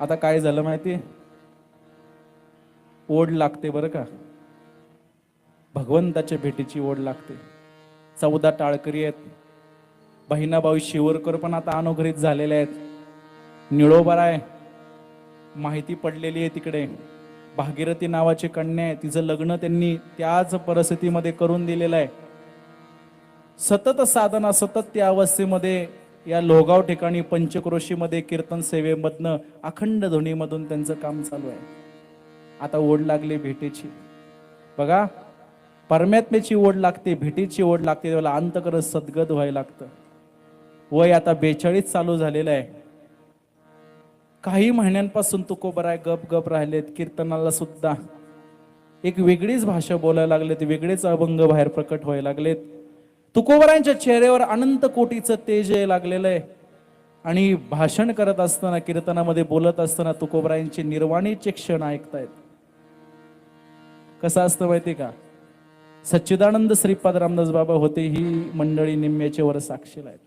आता काय झालं माहिती? ओढ लागते बरं का? भगवंताच्या भेटीची ओढ लागते. चौदा टाळकरी आहेत. बहिणाबाई शिवरकर पण आता अनुग्रहित झालेले आहेत. निळोबर आहे माहिती पडलेली आहे तिकडे. भागीरथी नावाची कन्या आहे. तिचं लग्न त्यांनी त्याच परिस्थितीमध्ये करून दिलेलं आहे. सतत साधना सतत त्या अवस्थेमध्ये या लोगाव ठिकाणी पंचक्रोशीमध्ये कीर्तन सेवेमधनं अखंड ध्वनीमधून त्यांचं काम चालू आहे. आता ओढ लागली भेटीची. बघा परमात्म्याची ओढ लागते भेटीची ओढ लागते त्याला अंतकर सद्गत व्हायला लागतं. वय आता बेचाळीस चालू झालेलं आहे. काही महिन्यांपासून तुकोबराय गप गप राहिलेत कीर्तनाला सुद्धा. एक वेगळीच भाषा बोलायला लागलेत वेगळेच अभंग बाहेर प्रकट व्हायला लागलेत. तुकोबरायांच्या चेहऱ्यावर अनंत कोटीचं तेज लागलेलं आहे. आणि भाषण करत असताना कीर्तनामध्ये बोलत असताना तुकोबरायांचे निर्वाणीचे क्षण ऐकतायत. कसं असतं माहिती का? सच्चिदानंद श्रीपाद रामदास बाबा होते ही मंडळी निम्म्याचे वर साक्षीला आहेत.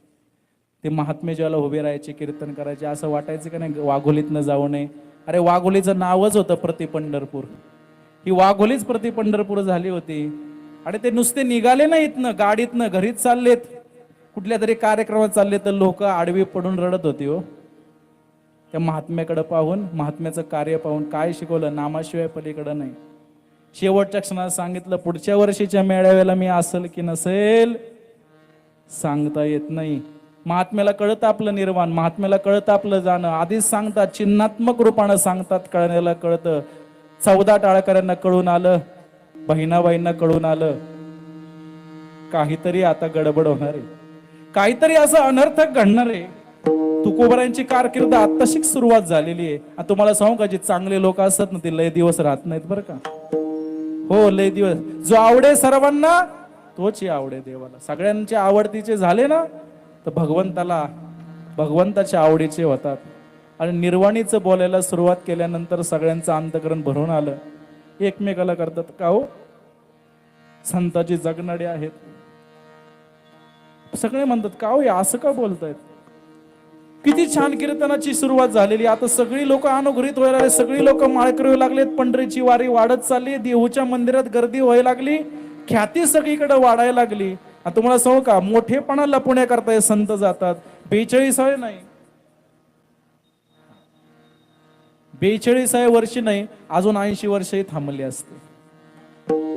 ते महात्मे ज्याला उभे राहायचे कीर्तन करायचे असं वाटायचं का नाही वाघोलीतनं जाऊ नये. अरे वाघोलीचं नावच होतं प्रति पंढरपूर. ही वाघोलीच प्रति पंढरपूर झाली होती. आणि ते नुसते निघाले ना इथनं गाडीतनं घरीच चाललेत. कुठल्या तरी कार्यक्रमात चालले तर लोक आडवी पडून रडत होती हो. त्या महात्म्याकडे पाहून महात्म्याचं कार्य पाहून काय शिकवलं नामाशिवाय पलीकडं नाही. शेवटच्या क्षणात सांगितलं पुढच्या वर्षीच्या मेळाव्याला मी असेल की नसेल? सांगता येत नाही. महात्म्याला कळतं आपलं निर्वाण महात्म्याला कळतं आपलं जाणं. आधीच सांगतात चिन्हात्मक रूपानं सांगतात कळण्याला कळतं. चौदा टाळकऱ्यांना कळून आलं बहिणाबाईंना कळून आलं काहीतरी आता गडबड होणार आहे. काहीतरी असं अनर्थक घडणार आहे. तुकोबरांची कारकीर्द आत्ताशीच सुरुवात झालेली आहे. आणि तुम्हाला सांगू का जे चांगले लोक असतात ना ते लय दिवस राहत नाहीत बरं का? हो लय दिवस. जो आवडे सर्वांना तोच आवडे देवाला. सगळ्यांचे आवडतीचे झाले ना तर भगवंताला भगवंताच्या आवडीचे होतात. आणि निर्वाणीचं बोलायला सुरुवात केल्यानंतर सगळ्यांचं अंतकरण भरून आलं. एकमेकाला करतात. का हो? संताची जगणारे आहेत. सगळे म्हणतात का हो या असं का बोलतायत? किती छान कीर्तनाची सुरुवात झालेली. आता सगळी लोक अनुग्रहित व्हायला लागले. सगळी लोक माळकरी व्हायला लागलेत. पंढरीची वारी वाढत चालली. देहूच्या मंदिरात गर्दी व्हायला लागली. ख्याती सगळीकडे वाढायला लागली. आता तुम्हाला सांगू का? मोठेपणा लपवण्याकरता हे संत जातात. बेचाळीसावे नाही. बेचाळीसाव्या वर्षी नाही अजून ऐंशी वर्षही थांबली असते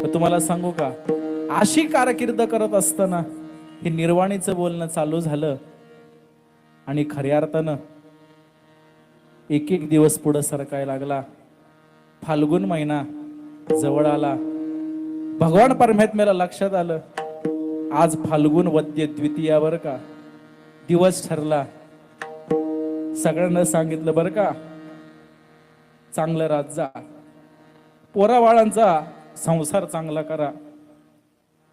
तर तुम्हाला सांगू का अशी कारकीर्द करत असताना हे निर्वाणीचं बोलणं चालू झालं आणि खऱ्या अर्थानं एक एक दिवस पुढं सरकायला लागला. फाल्गुन महिना जवळ आला. भगवान परमात्म्याला लक्षात आलं आज फाल्गुन वद्य द्वितीया का. दिवस ठरला. सगळ्यांना सांगितलं बरं का चांगलं राज जा. पोराबाळांचा संसार चांगला करा.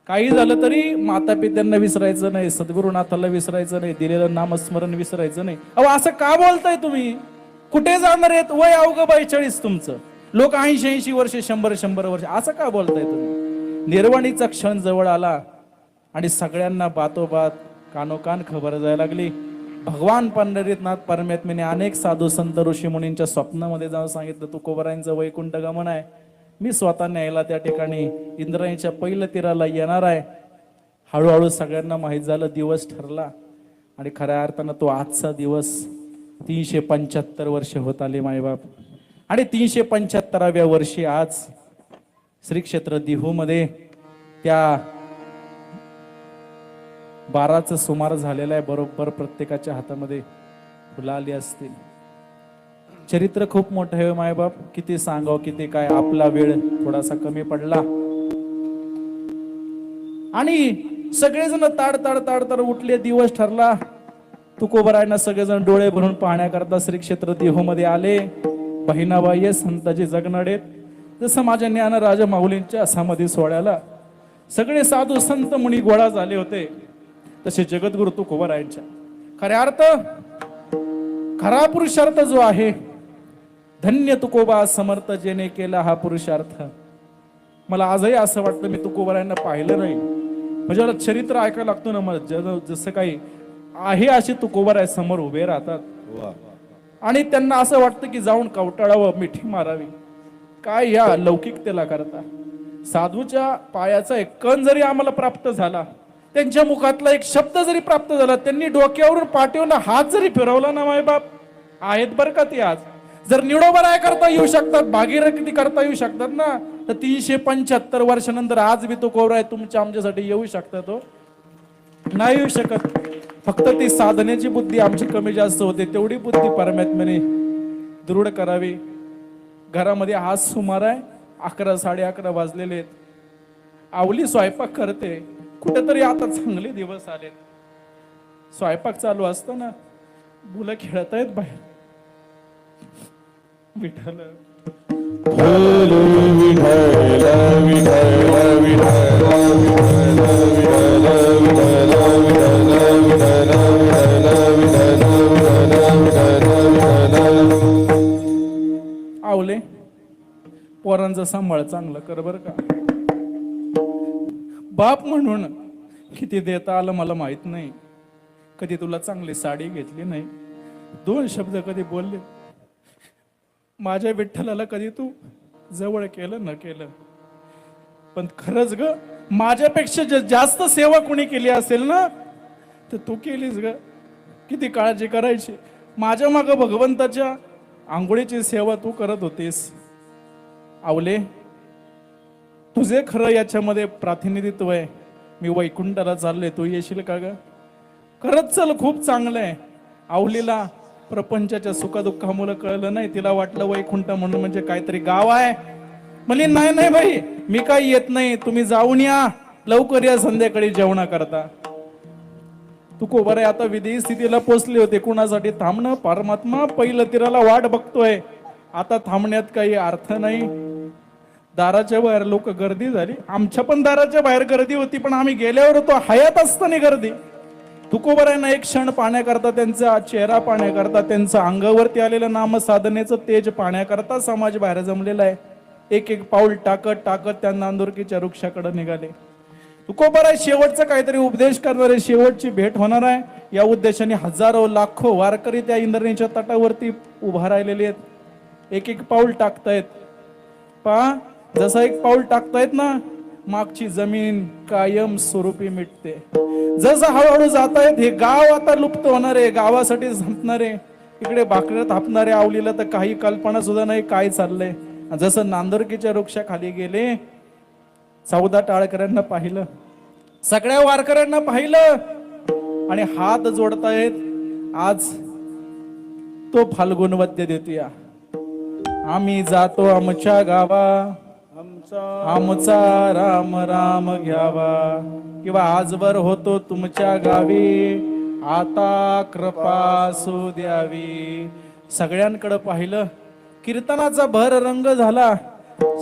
काही झालं तरी माता पित्यांना विसरायचं नाही सद्गुरुनाथाला विसरायचं नाही दिलेलं नामस्मरण विसरायचं नाही. अहो असं का बोलताय तुम्ही? कुठे जाणार आहेत? वय अवघ बेचाळीस तुमचं. लोक ऐंशी ऐंशी वर्ष शंभर शंभर वर्ष असं का बोलताय तुम्ही? निर्वाणीचा क्षण जवळ आला आणि सगळ्यांना बातोबात कानोकान खबर जायला लागली. भगवान पंढरीनाथ परमात्म्याने अनेक साधू संत ऋषी मुनींच्या स्वप्नामध्ये जाऊन सांगितलं तुकोबरायांचं वैकुंठ गमन आहे. मी स्वतः न्यायला त्या ठिकाणी इंद्रायणीच्या पहिल्या तीराला येणार आहे. हळूहळू सगळ्यांना माहीत झालं दिवस ठरला. आणि खऱ्या अर्थानं तो आजचा दिवस तीनशे पंच्याहत्तर वर्ष होत आले मायबाप. आणि तीनशे पंच्याहत्तराव्या वर्षी आज श्री क्षेत्र दिहूमध्ये त्या बाराचं सुमार झालेलं आहे बरोबर प्रत्येकाच्या हातामध्ये फुलं आली असतील. चरित्र खूप मोठं आहे हो, मायबाप. किती सांगाव किती काय? आपला वेळ थोडासा कमी पडला. आणि सगळेजण ताड ताड ताड ताड उठले दिवस ठरला. तुकोबरायना सगळेजण डोळे भरून पाहण्याकरता श्री क्षेत्र देहूमध्ये आले. बहिणाबाई संताजी जगनडे जसं माझ्या ज्ञान राजा माऊलींच्या समाधी सोहळ्याला. सगळे साधू संत मुनी गोळा झाले होते. तसे जगद्गुरु तुकोबरायांच्या खऱ्या अर्थ खरा पुरुषार्थ जो आहे धन्य तुकोबा समर्थ जेने केला हा पुरुषार्थ. मला आजही असं वाटतं मी तुकोबरायांना पाहिलं नाही. म्हणजे मला चरित्र ऐकायला लागतो ना मला जसं काही आहे असे तुकोबर आहे समोर उभे राहतात. आणि त्यांना असं वाटतं की जाऊन कवटाळावं मिठी मारावी. काय या लौकिकतेला करता? साधूच्या पायाचा एक कण जरी आम्हाला प्राप्त झाला त्यांच्या मुखातला एक शब्द जरी प्राप्त झाला त्यांनी डोक्यावरून पाठीवरून हात जरी फिरवला ना मायबाप आहेत बरं का ते आज? जर निडोबराय करता येऊ शकतात भागीरथी करता येऊ शकतात ना तर तीनशे पंच्याहत्तर वर्षानंतर आज बी तो कोवराय तुमच्या आमच्यासाठी येऊ शकतात तो नाही येऊ शकत. फक्त ती साधनेची बुद्धी आमची कमी जास्त होते तेवढी बुद्धी परमात्म्याने दृढ करावी. घरामध्ये आज सुमार आहे अकरा साडे अकरा वाजलेले आहेत. आवली स्वयंपाक करते. कुठेतरी आता चांगले दिवस आलेत. स्वयंपाक चालू असताना मुलं खेळत आहेत बाहेर विठ्ठल आवले पोरांचा सांभाळ चांगलं कर बर का. बाप म्हणून किती देता आलं मला माहीत नाही. कधी तुला चांगली साडी घेतली नाही. दोन शब्द कधी बोलले. माझ्या विठ्ठलाला कधी तू जवळ केलं न केलं. पण खरंच ग माझ्यापेक्षा जे जास्त सेवा कोणी केली असेल ना तर तू केलीस ग. किती काळजी करायची. माझ्या मागं भगवंताच्या आंघोळीची सेवा तू करत होतीस. आवले? तुझे खरं याच्यामध्ये प्रातिनिधित्व आहे. मी वैकुंठाला चाललोय. तू येशील का ग? खरंच चल खूप चांगलं आहे. आवलीला प्रपंचाच्या सुखदुःखामुळे कळलं नाही. तिला वाटलं वैकुंठ म्हणून म्हणजे काहीतरी गाव आहे. म्हणजे नाही नाही भाई मी काही येत नाही. तुम्ही जाऊन या. लवकर या संध्याकाळी जेवणा करता तू कोबर आहे. आता विधी स्थितीला पोचले होते. कुणासाठी थांबणं? परमात्मा पहिलं तिराला वाट बघतोय. आता थांबण्यात काही अर्थ नाही. दाराच्या बाहेर लोक गर्दी झाली. आमच्या पण दाराच्या बाहेर गर्दी होती पण आम्ही गेल्यावर होतो हयात असताना गर्दी. तुकोबऱ्यांना एक क्षण पाहण्याकरता त्यांचा चेहरा पाहण्याकरता त्यांचं अंगावरती आलेलं नाम साधनेचं तेज पाहण्याकरता समाज बाहेर जमलेला आहे. एक एक पाऊल टाकत टाकत त्या नांदुरकीच्या वृक्षाकडे निघाले. तुकोबराय शेवटचा काहीतरी उपदेश करणारे शेवटची भेट होणार आहे. या उद्देशाने हजारो लाखो वारकरी त्या इंद्रणीच्या तटावरती उभा राहिलेले आहेत. एक एक पाऊल टाकतायत. पहा जसं एक पाऊल टाकतायत ना मागची जमीन कायम स्वरूपी मिटते. जसं हळूहळू जात आहेत हे गाव आता लुप्त होणार आहे गावासाठी संपणार आहे इकडे भाकऱ्या थापणारे आवलीला तर काही कल्पना सुद्धा नाही काय चाललंय. जसं नांदुरकीच्या वृक्षाखाली गेले चौदा टाळकऱ्यांना पाहिलं सगळ्या वारकऱ्यांना पाहिलं आणि हात जोडतायत आज तो फाल्गुन वद्य देतोया. आम्ही जातो आमच्या गावा आमचा राम राम घ्यावा. किंवा आजवर होतो तुमच्या गावी. आता कृपा असू द्यावी. सगळ्यांकडे पाहिलं कीर्तनाचा भर रंग झाला.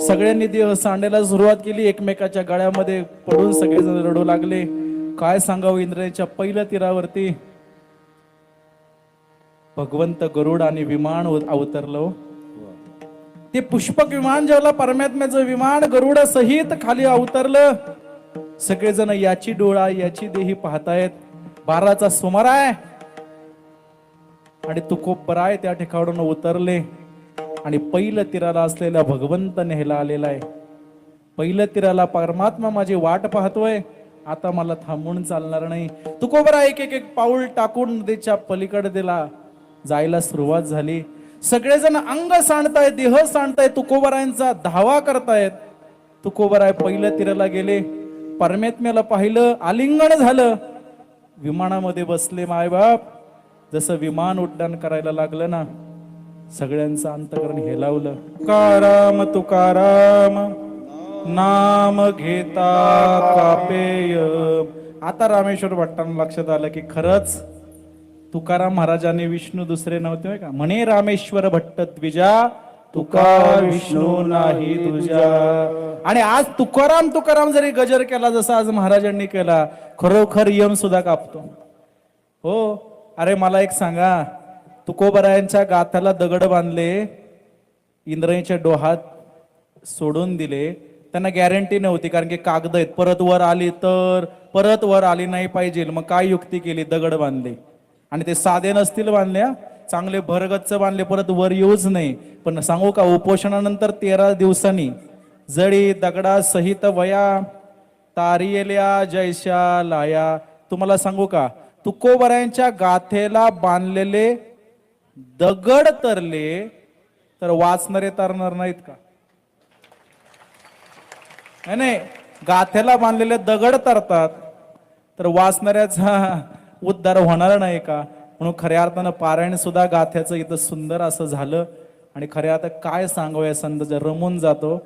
सगळ्यांनी देह सांडायला सुरुवात केली. एकमेकाच्या गळ्यामध्ये पडून सगळेजण रडू लागले. काय सांगावं इंद्राच्या पहिल्या तीरावरती? भगवंत गरुड आणि विमान अवतरलं हो. ते पुष्पक विमान ज्याला परमात्म्याचं विमान गरुड सहित खाली अवतरलं. सगळेजण याची डोळा याची देही पाहतायत. बाराचा सुमार आहे. आणि तुकोबराय त्या ठिकाणून उतरले. आणि पहिलं तीराला असलेल्या भगवंत न्यायला आलेला आहे. पहिलं तीराला परमात्मा माझी वाट पाहतोय. आता मला थांबून चालणार नाही. तुकोबरा एक एक एक पाऊल टाकून नदीच्या पलीकडे दिला जायला सुरुवात झाली. सगळेजण अंग सांडताय देह सांडताय तुकोबरायांचा धावा करतायत. तुकोबराय पहिलं तिराला गेले परमेत्म्याला पाहिलं आलिंगण झालं. विमानामध्ये बसले मायबाप. जसं विमान उड्डाण करायला लागलं ना सगळ्यांचं अंतकरण हेलावलं तुकाराम तुकाराम नाम घेता कापेय. आता रामेश्वर भट्टांना लक्षात आलं की खरंच तुकाराम महाराजांनी विष्णू दुसरे नव्हते होय का? म्हणे रामेश्वर भट्ट द्विजा तुका विष्णू नाही तुझ्या आणि आज तुकाराम तुकाराम जरी गजर केला जसा आज महाराजांनी केला खरोखर यम सुद्धा कापतो. हो अरे मला एक सांगा. तुकोबरायांच्या गाथाला दगड बांधले इंद्रायणीच्या डोहात सोडून दिले त्यांना गॅरंटी नव्हती कारण की कागद आहेत. परत वर आली तर परत वर आली नाही पाहिजे. मग काय युक्ती केली? दगड बांधले. आणि ते साधे नसतील बांधल्या चांगले भरगच्च बांधले परत वर येऊच नाही. पण सांगू का उपोषणानंतर तेरा दिवसांनी जडी दगडा सहित वया तारियल्या जैशा लाया. तुम्हाला सांगू का तुकोबऱ्यांच्या गाथेला बांधलेले दगड तरले तर वाचणारे तरणार नाहीत का? नाही, नाही. बांधलेले दगड तरतात तर वाचणाऱ्याचा उद्धार होणार नाही का? म्हणून खऱ्या अर्थानं पारायण सुद्धा गाथ्याचं इथं सुंदर असं झालं. आणि खऱ्या अर्थात काय सांगावं या संत? रमून जातो